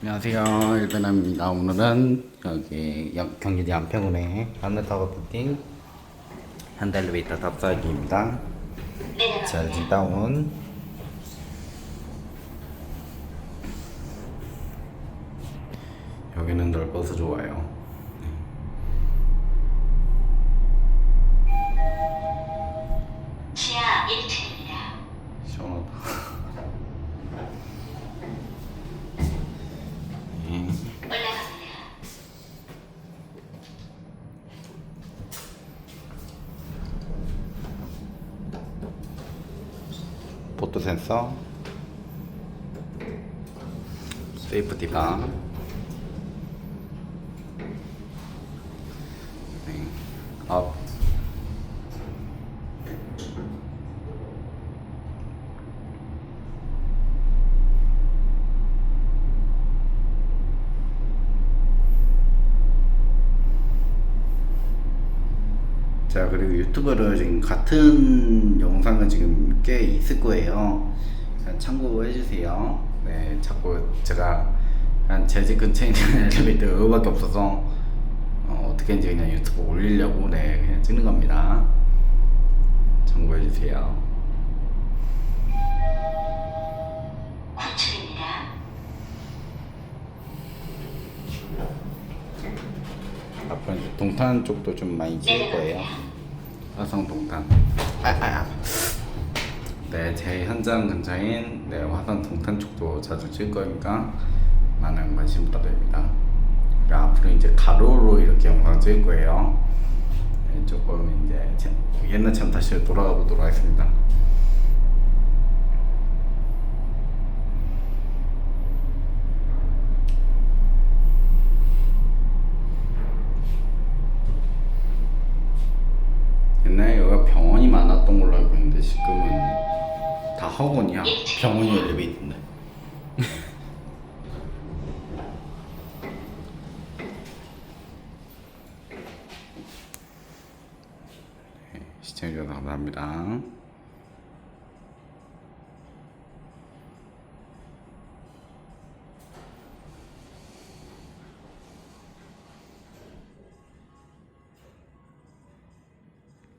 안녕하세요. 일베남입니다. 오늘은 여기 영- 경기도 양평군의 하늘타워 빌딩 현대엘리베이터 탑사기입니다. 자 다운 여기는 넓어서 좋아요 포토 센서 세이프티바 네. 업 자 그리고 유튜브를 지금 같은 지금 꽤 있을 거예요. 참고해 주세요. 네, 자꾸 제가 제 집 근처에 있는 엘리베이터 그거밖에 없어서 어, 어떻게인지 그냥 유튜브 올리려고 네 그냥 찍는 겁니다. 참고해 주세요. 9층입니다. 앞으로 동탄 쪽도 좀 많이 찍을 거예요. 화성 동탄. 아, 아, 아. 네, 제 현장 근처인 네, 화성 동탄 쪽도 자주 찍을 거니까 많은 관심 부탁드립니다. 그리고 앞으로 이제 가로로 이렇게 영상 찍을 거예요. 네, 조금 이제 제- 옛날처럼 다시 돌아가 보도록 하겠습니다. 옛날에 여기가 병원이 많았던 걸로 알고 있는데 지금은 다 학원이야. 병원이 엘리베이터인데. 네, 시청해주셔서 감사합니다.